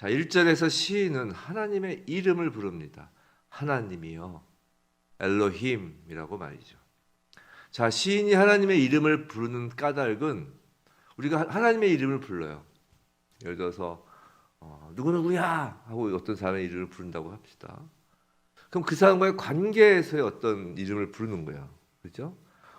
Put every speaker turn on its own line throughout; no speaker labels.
자, 1절에서 시인은 하나님의 이름을 부릅니다. 하나님이요. 엘로힘이라고 말이죠. 자, 시인이 하나님의 이름을 부르는 까닭은 우리가 하나님의 이름을 불러요. 예를 들어서 어, 누구누구야 하고 어떤 사람의 이름을 부른다고 합시다. 그럼 그 사람과의 관계에서의 어떤 이름을 부르는 거야. 그렇죠?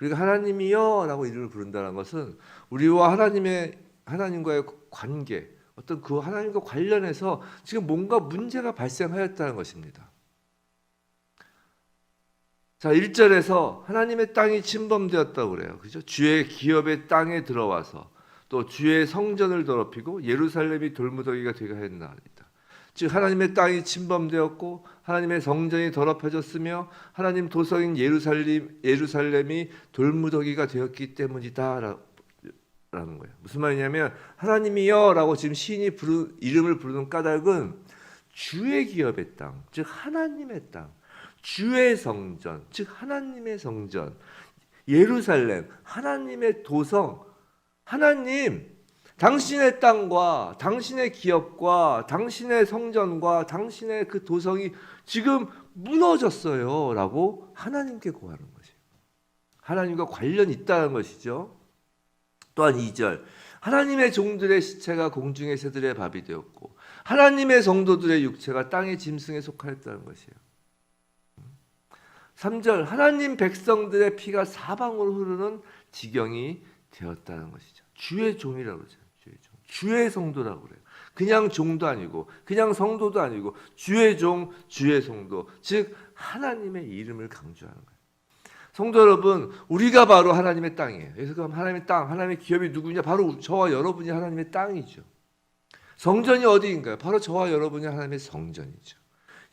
우리가 하나님이요라고 이름을 부른다는 것은 우리와 하나님의 하나님과의 관계, 어떤 그 하나님과 관련해서 지금 뭔가 문제가 발생하였다는 것입니다. 자, 1절에서 하나님의 땅이 침범되었다고 그래요. 그죠? 주의 기업의 땅에 들어와서 또 주의 성전을 더럽히고 예루살렘이 돌무더기가 되게 했나이다. 즉 하나님의 땅이 침범되었고 하나님의 성전이 더럽혀졌으며 하나님 도성인 예루살렘 예루살렘이 돌무더기가 되었기 때문이다라 는 거예요. 무슨 말이냐면 하나님이여라고 지금 시인이 부르, 이름을 부르는 까닭은 주의 기업의 땅, 즉 하나님의 땅, 주의 성전, 즉 하나님의 성전, 예루살렘, 하나님의 도성, 하나님 당신의 땅과 당신의 기업과 당신의 성전과 당신의 그 도성이 지금 무너졌어요라고 하나님께 고하는 것이에요. 하나님과 관련이 있다는 것이죠. 또한 2절 하나님의 종들의 시체가 공중의 새들의 밥이 되었고 하나님의 성도들의 육체가 땅의 짐승에 속하였다는 것이에요. 3절 하나님 백성들의 피가 사방으로 흐르는 지경이 되었다는 것이죠. 주의 종이라고 그러죠. 주의 종. 주의 성도라고 그래요. 그냥 종도 아니고 그냥 성도도 아니고 주의 종, 주의 성도. 즉 하나님의 이름을 강조하는 거예요. 성도 여러분, 우리가 바로 하나님의 땅이에요. 그래서 그럼 하나님의 땅, 하나님의 기업이 누구냐? 바로 저와 여러분이 하나님의 땅이죠. 성전이 어디인가요? 바로 저와 여러분이 하나님의 성전이죠.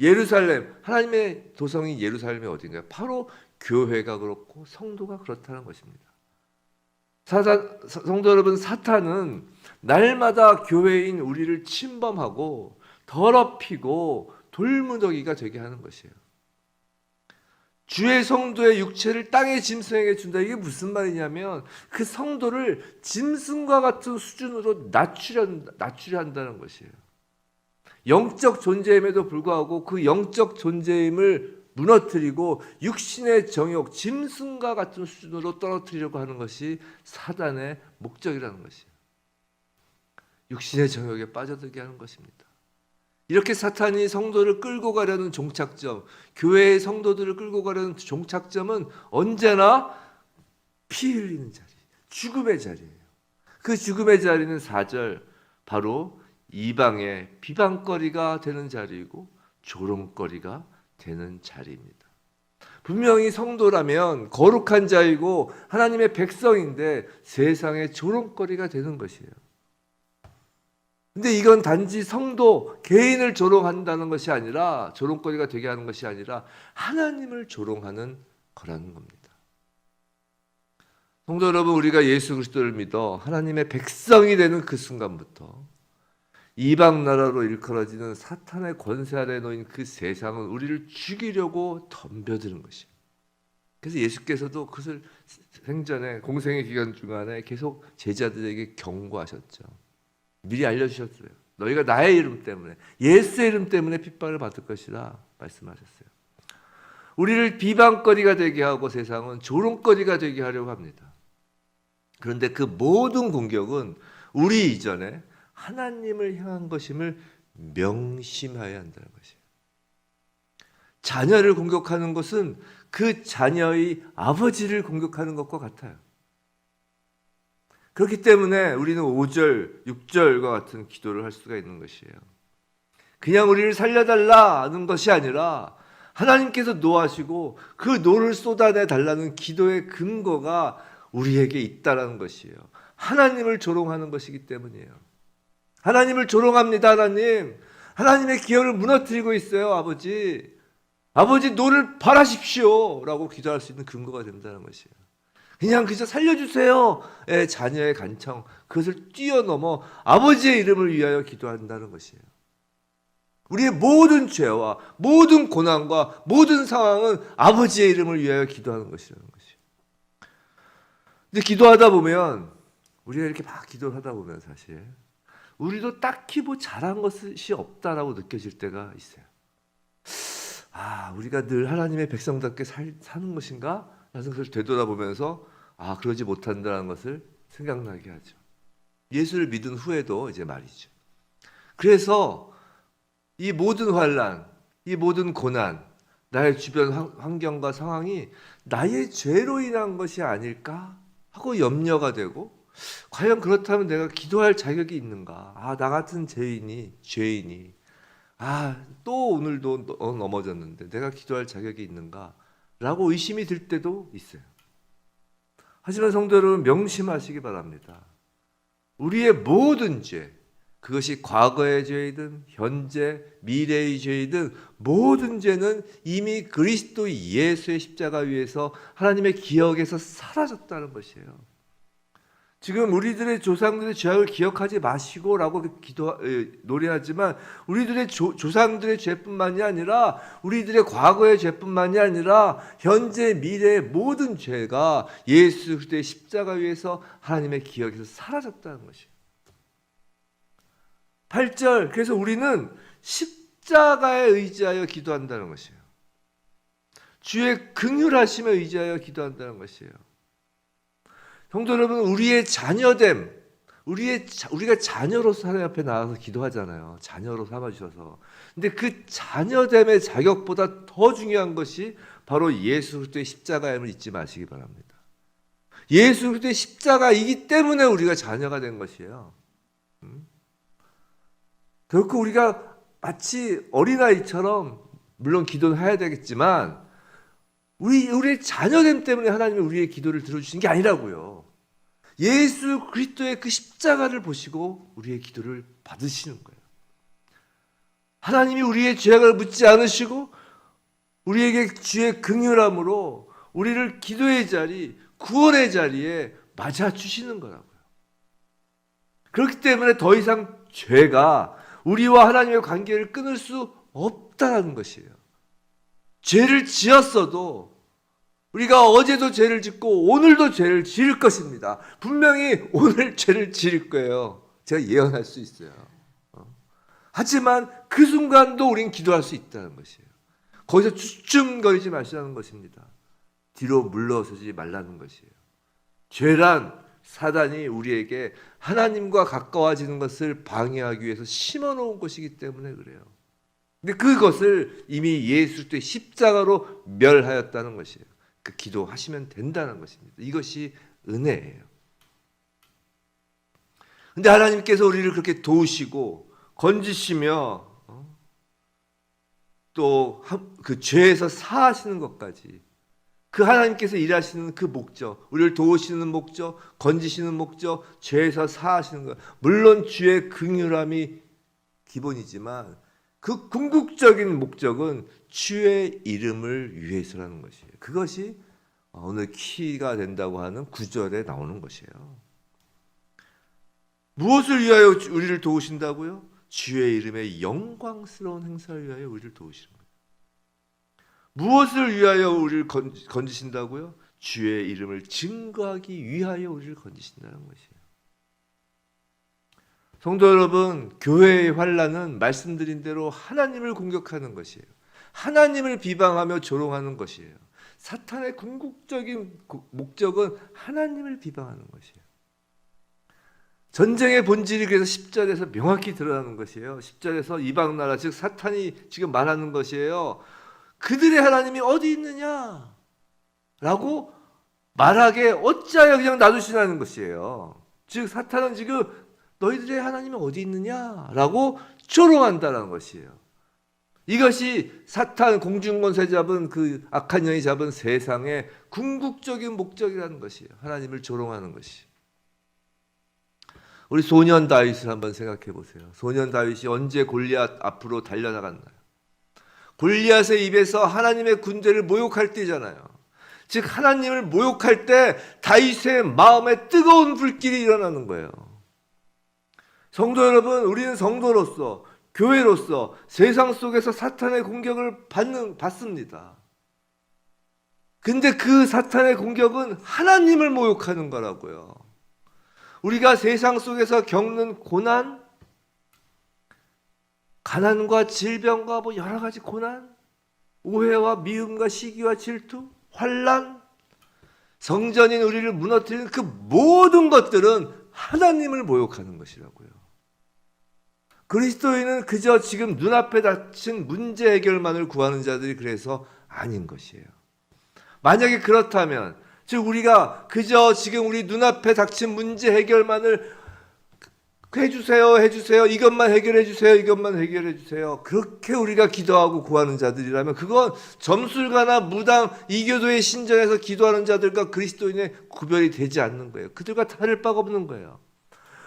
예루살렘, 하나님의 도성이 예루살렘이 어딘가요? 바로 교회가 그렇고 성도가 그렇다는 것입니다. 사사, 성도 여러분, 사탄은 날마다 교회인 우리를 침범하고 더럽히고 돌무더기가 되게 하는 것이에요. 주의 성도의 육체를 땅의 짐승에게 준다. 이게 무슨 말이냐면 그 성도를 짐승과 같은 수준으로 낮추려, 낮추려 한다는 것이에요. 영적 존재임에도 불구하고 그 영적 존재임을 무너뜨리고 육신의 정욕, 짐승과 같은 수준으로 떨어뜨리려고 하는 것이 사단의 목적이라는 것이에요. 육신의 정욕에 빠져들게 하는 것입니다. 이렇게 사탄이 성도를 끌고 가려는 종착점, 교회의 성도들을 끌고 가려는 종착점은 언제나 피 흘리는 자리, 죽음의 자리예요. 그 죽음의 자리는 4절 바로 이방의 비방거리가 되는 자리이고 조롱거리가 되는 자리입니다. 분명히 성도라면 거룩한 자이고 하나님의 백성인데 세상의 조롱거리가 되는 것이에요. 근데 이건 단지 성도 개인을 조롱한다는 것이 아니라 조롱거리가 되게 하는 것이 아니라 하나님을 조롱하는 거라는 겁니다. 성도 여러분 우리가 예수 그리스도를 믿어 하나님의 백성이 되는 그 순간부터 이방 나라로 일컬어지는 사탄의 권세 아래 놓인 그 세상은 우리를 죽이려고 덤벼드는 것이에요. 그래서 예수께서도 그것을 생전에 공생의 기간 중간에 계속 제자들에게 경고하셨죠. 미리 알려주셨어요. 너희가 나의 이름 때문에 예수의 이름 때문에 핍박을 받을 것이라 말씀하셨어요. 우리를 비방거리가 되게 하고 세상은 조롱거리가 되게 하려고 합니다. 그런데 그 모든 공격은 우리 이전에 하나님을 향한 것임을 명심해야 한다는 것이에요. 자녀를 공격하는 것은 그 자녀의 아버지를 공격하는 것과 같아요. 그렇기 때문에 우리는 5절, 6절과 같은 기도를 할 수가 있는 것이에요. 그냥 우리를 살려달라는 것이 아니라 하나님께서 노하시고 그 노를 쏟아내 달라는 기도의 근거가 우리에게 있다라는 것이에요. 하나님을 조롱하는 것이기 때문이에요. 하나님을 조롱합니다, 하나님. 하나님의 기업을 무너뜨리고 있어요, 아버지. 아버지 노를 바라십시오. 라고 기도할 수 있는 근거가 된다는 것이에요. 그냥 그저 살려주세요. 의 자녀의 간청, 그것을 뛰어넘어 아버지의 이름을 위하여 기도한다는 것이에요. 우리의 모든 죄와 모든 고난과 모든 상황은 아버지의 이름을 위하여 기도하는 것이라는 것이에요. 근데 기도하다 보면, 우리가 이렇게 막 기도를 하다 보면 사실, 우리도 딱히 뭐 잘한 것이 없다라고 느껴질 때가 있어요. 아, 우리가 늘 하나님의 백성답게 살, 사는 것인가? 라는 것을 되돌아보면서 아, 그러지 못한다는 것을 생각나게 하죠. 예수를 믿은 후에도 이제 말이죠. 그래서 이 모든 환란, 이 모든 고난, 나의 주변 환- 환경과 상황이 나의 죄로 인한 것이 아닐까 하고 염려가 되고 과연 그렇다면 내가 기도할 자격이 있는가? 아, 나 같은 죄인이 죄인이 아, 또 오늘도 넘어졌는데 내가 기도할 자격이 있는가? 라고 의심이 들 때도 있어요. 하지만 성도 여러분 명심하시기 바랍니다. 우리의 모든 죄, 그것이 과거의 죄이든 현재 미래의 죄이든 모든 죄는 이미 그리스도 예수의 십자가 위에서 하나님의 기억에서 사라졌다는 것이에요. 지금 우리들의 조상들의 죄악을 기억하지 마시고라고 기도 에, 노래하지만 우리들의 조, 조상들의 죄뿐만이 아니라 우리들의 과거의 죄뿐만이 아니라 현재 미래의 모든 죄가 예수 그리스도의 십자가 위에서 하나님의 기억에서 사라졌다는 것이에요. 8절 그래서 우리는 십자가에 의지하여 기도한다는 것이에요. 주의 긍휼하심에 의지하여 기도한다는 것이에요. 성도 여러분, 우리의 자녀됨, 우리의 자- 우리가 자녀로서 하나님 앞에 나와서 기도하잖아요. 자녀로 삼아 주셔서. 근데 그 자녀됨의 자격보다 더 중요한 것이 바로 예수 그리스도의 십자가임을 잊지 마시기 바랍니다. 예수 그리스도의 십자가이기 때문에 우리가 자녀가 된 것이에요. 음? 결코 우리가 마치 어린아이처럼 물론 기도는 해야 되겠지만 우리 우리의 자녀됨 때문에 하나님이 우리의 기도를 들어주신 게 아니라고요. 예수 그리스도의 그 십자가를 보시고 우리의 기도를 받으시는 거예요. 하나님이 우리의 죄악을 묻지 않으시고 우리에게 주의 긍휼함으로 우리를 기도의 자리, 구원의 자리에 맞아 주시는 거라고요. 그렇기 때문에 더 이상 죄가 우리와 하나님의 관계를 끊을 수 없다는 것이에요. 죄를 지었어도 우리가 어제도 죄를 짓고 오늘도 죄를 지을 것입니다. 분명히 오늘 죄를 지을 거예요. 제가 예언할 수 있어요. 어. 하지만 그 순간도 우린 기도할 수 있다는 것이에요. 거기서 주춤거리지 마시라는 것입니다. 뒤로 물러서지 말라는 것이에요. 죄란 사단이 우리에게 하나님과 가까워지는 것을 방해하기 위해서 심어 놓은 것이기 때문에 그래요. 근데 그것을 이미 예수 그리스도의 십자가로 멸하였다는 것이에요. 그 기도하시면 된다는 것입니다. 이것이 은혜예요. 근데 하나님께서 우리를 그렇게 도우시고 건지시며 어? 또그 죄에서 사하시는 것까지 그 하나님께서 일하시는 그 목적, 우리를 도우시는 목적, 건지시는 목적, 죄에서 사하시는 것. 물론 주의 긍휼함이 기본이지만 그 궁극적인 목적은 주의 이름을 위해서라는 것이에요. 그것이 오늘 키가 된다고 하는 구절에 나오는 것이에요. 무엇을 위하여 우리를 도우신다고요? 주의 이름의 영광스러운 행사를 위하여 우리를 도우시는 거예요. 무엇을 위하여 우리를 건, 건지신다고요? 주의 이름을 증거하기 위하여 우리를 건지신다는 것이에요. 성도 여러분, 교회의 환란은 말씀드린 대로 하나님을 공격하는 것이에요. 하나님을 비방하며 조롱하는 것이에요. 사탄의 궁극적인 목적은 하나님을 비방하는 것이에요. 전쟁의 본질이 그래서 10절에서 명확히 드러나는 것이에요. 10절에서 이방 나라 즉 사탄이 지금 말하는 것이에요. 그들의 하나님이 어디 있느냐? 라고 말하게 어찌하여 그냥 놔두시라는 것이에요. 즉 사탄은 지금 너희들의 하나님이 어디 있느냐? 라고 조롱한다는 것이에요. 이것이 사탄 공중권세 잡은 그 악한 영이 잡은 세상의 궁극적인 목적이라는 것이에요. 하나님을 조롱하는 것이. 우리 소년 다윗을 한번 생각해 보세요. 소년 다윗이 언제 골리앗 앞으로 달려나갔나요? 골리앗의 입에서 하나님의 군대를 모욕할 때잖아요. 즉 하나님을 모욕할 때 다윗의 마음에 뜨거운 불길이 일어나는 거예요. 성도 여러분, 우리는 성도로서 교회로서 세상 속에서 사탄의 공격을 받는 받습니다. 근데 그 사탄의 공격은 하나님을 모욕하는 거라고요. 우리가 세상 속에서 겪는 고난, 가난과 질병과 뭐 여러 가지 고난, 오해와 미움과 시기와 질투, 환란, 성전인 우리를 무너뜨리는 그 모든 것들은 하나님을 모욕하는 것이라고요. 그리스도인은 그저 지금 눈앞에 닥친 문제 해결만을 구하는 자들이 그래서 아닌 것이에요. 만약에 그렇다면 즉 우리가 그저 지금 우리 눈앞에 닥친 문제 해결만을 해주세요, 해주세요, 이것만 해결해 주세요, 이것만 해결해 주세요. 그렇게 우리가 기도하고 구하는 자들이라면 그건 점술가나 무당 이교도의 신전에서 기도하는 자들과 그리스도인의 구별이 되지 않는 거예요. 그들과 다를 바가 없는 거예요.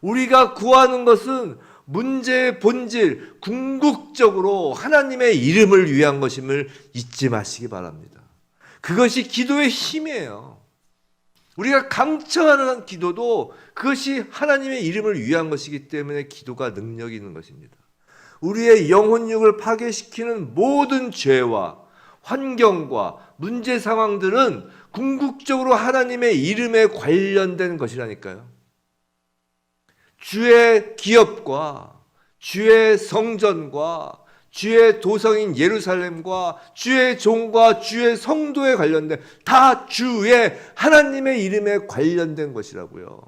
우리가 구하는 것은 문제의 본질, 궁극적으로 하나님의 이름을 위한 것임을 잊지 마시기 바랍니다. 그것이 기도의 힘이에요. 우리가 강청하는 기도도 그것이 하나님의 이름을 위한 것이기 때문에 기도가 능력이 있는 것입니다. 우리의 영혼육을 파괴시키는 모든 죄와 환경과 문제 상황들은 궁극적으로 하나님의 이름에 관련된 것이라니까요. 주의 기업과 주의 성전과 주의 도성인 예루살렘과 주의 종과 주의 성도에 관련된 다 주의 하나님의 이름에 관련된 것이라고요.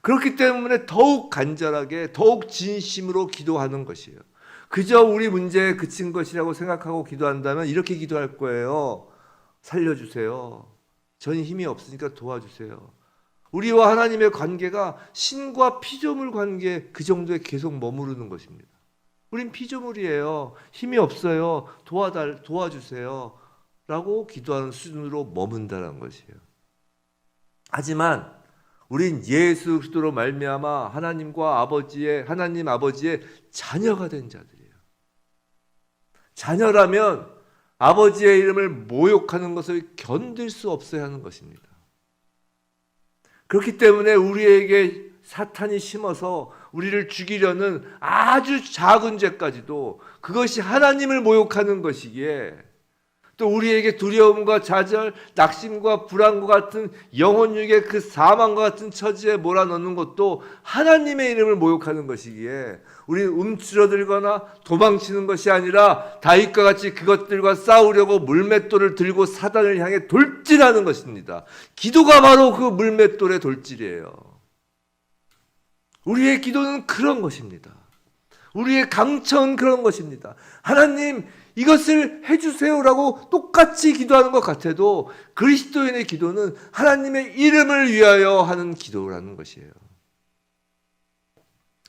그렇기 때문에 더욱 간절하게 더욱 진심으로 기도하는 것이에요. 그저 우리 문제에 그친 것이라고 생각하고 기도한다면 이렇게 기도할 거예요. 살려주세요. 전 힘이 없으니까 도와주세요. 우리와 하나님의 관계가 신과 피조물 관계 그 정도에 계속 머무르는 것입니다. 우린 피조물이에요. 힘이 없어요. 도와달 도와주세요. 라고 기도하는 수준으로 머문다는 것이에요. 하지만 우린 예수 그리스도로 말미암아 하나님과 아버지의 하나님 아버지의 자녀가 된 자들이에요. 자녀라면 아버지의 이름을 모욕하는 것을 견딜 수 없어야 하는 것입니다. 그렇기 때문에 우리에게 사탄이 심어서 우리를 죽이려는 아주 작은 죄까지도 그것이 하나님을 모욕하는 것이기에 또 우리에게 두려움과 좌절, 낙심과 불안과 같은 영혼육의 그 사망과 같은 처지에 몰아넣는 것도 하나님의 이름을 모욕하는 것이기에 우리는 움츠러들거나 도망치는 것이 아니라 다윗과 같이 그것들과 싸우려고 물맷돌을 들고 사단을 향해 돌진하는 것입니다. 기도가 바로 그 물맷돌의 돌질이에요. 우리의 기도는 그런 것입니다. 우리의 강청은 그런 것입니다. 하나님, 이것을 해주세요라고 똑같이 기도하는 것 같아도 그리스도인의 기도는 하나님의 이름을 위하여 하는 기도라는 것이에요.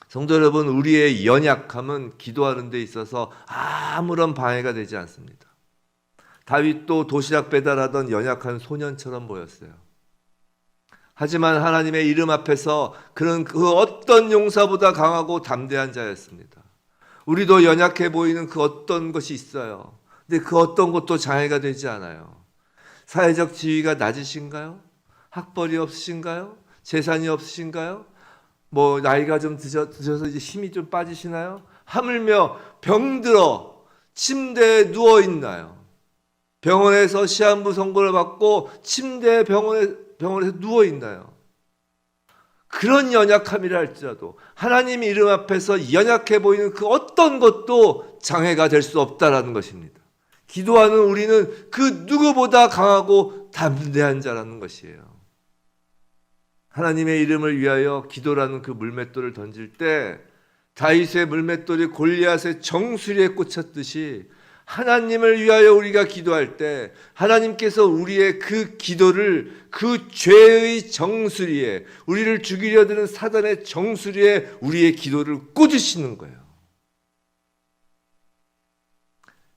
성도 여러분, 우리의 연약함은 기도하는 데 있어서 아무런 방해가 되지 않습니다. 다윗도 도시락 배달하던 연약한 소년처럼 보였어요. 하지만 하나님의 이름 앞에서 그는 그 어떤 용사보다 강하고 담대한 자였습니다. 우리도 연약해 보이는 그 어떤 것이 있어요. 근데 그 어떤 것도 장애가 되지 않아요. 사회적 지위가 낮으신가요? 학벌이 없으신가요? 재산이 없으신가요? 뭐 나이가 좀 드셔, 드셔서 이제 힘이 좀 빠지시나요? 하물며 병들어 침대에 누워 있나요? 병원에서 시한부 선고를 받고 침대에 병원에 병원에서 누워 있나요? 그런 연약함이라 할지라도 하나님 이름 앞에서 연약해 보이는 그 어떤 것도 장애가 될 수 없다라는 것입니다. 기도하는 우리는 그 누구보다 강하고 담대한 자라는 것이에요. 하나님의 이름을 위하여 기도라는 그 물맷돌을 던질 때 다윗의 물맷돌이 골리앗의 정수리에 꽂혔듯이 하나님을 위하여 우리가 기도할 때 하나님께서 우리의 그 기도를 그 죄의 정수리에 우리를 죽이려 드는 사단의 정수리에 우리의 기도를 꽂으시는 거예요.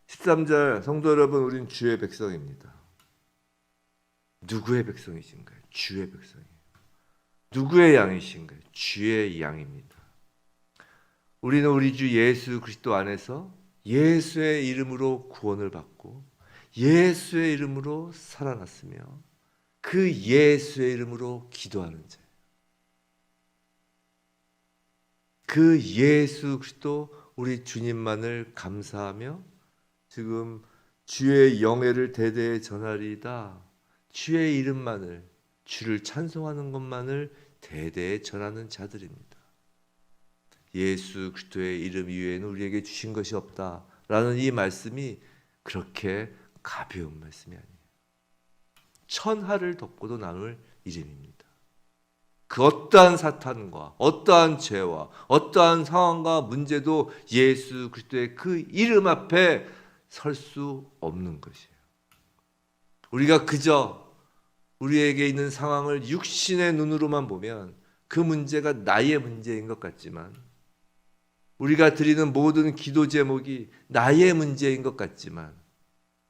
13절 성도 여러분 우린 주의 백성입니다. 누구의 백성이신가요? 주의 백성이에요. 누구의 양이신가요? 주의 양입니다. 우리는 우리 주 예수 그리스도 안에서 예수의 이름으로 구원을 받고 예수의 이름으로 살아났으며 그 예수의 이름으로 기도하는 자. 그 예수 그리스도 우리 주님만을 감사하며 지금 주의 영예를 대대에 전하리이다. 주의 이름만을 주를 찬송하는 것만을 대대에 전하는 자들입니다. 예수 그리스도의 이름 이외에는 우리에게 주신 것이 없다라는 이 말씀이 그렇게 가벼운 말씀이 아니에요. 천하를 덮고도 남을 이름입니다. 그 어떠한 사탄과 어떠한 죄와 어떠한 상황과 문제도 예수 그리스도의 그 이름 앞에 설 수 없는 것이에요. 우리가 그저 우리에게 있는 상황을 육신의 눈으로만 보면 그 문제가 나의 문제인 것 같지만 우리가 드리는 모든 기도 제목이 나의 문제인 것 같지만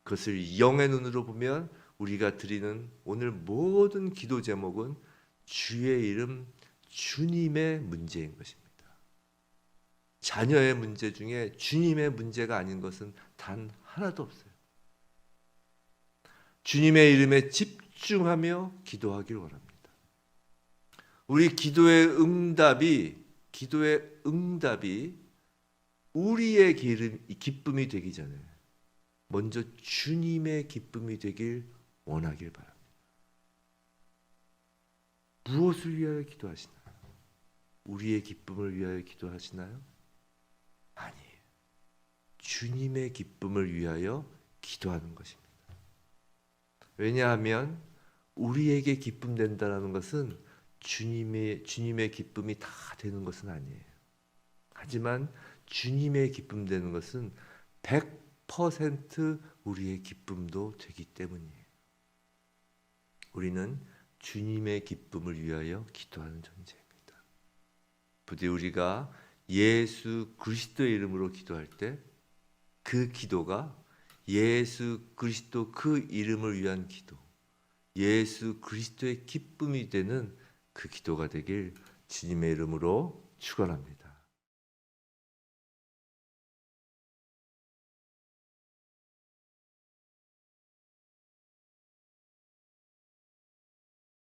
그것을 영의 눈으로 보면 우리가 드리는 오늘 모든 기도 제목은 주의 이름 주님의 문제인 것입니다. 자녀의 문제 중에 주님의 문제가 아닌 것은 단 하나도 없어요. 주님의 이름에 집중하며 기도하길 원합니다. 우리 기도의 응답이 기도의 응답이 우리의 기쁨이 되기 전에 먼저 주님의 기쁨이 되길 원하길 바랍니다. 무엇을 위하여 기도하시나요? 우리의 기쁨을 위하여 기도하시나요? 아니에요. 주님의 기쁨을 위하여 기도하는 것입니다. 왜냐하면 우리에게 기쁨 된다는 것은 주님의 주님의 기쁨이 다 되는 것은 아니에요. 하지만 주님의 기쁨 되는 것은 100% 우리의 기쁨도 되기 때문이에요. 우리는 주님의 기쁨을 위하여 기도하는 존재입니다. 부디 우리가 예수 그리스도의 이름으로 기도할 때 그 기도가 예수 그리스도 그 이름을 위한 기도, 예수 그리스도의 기쁨이 되는 그 기도가 되길 주님의 이름으로 축원합니다.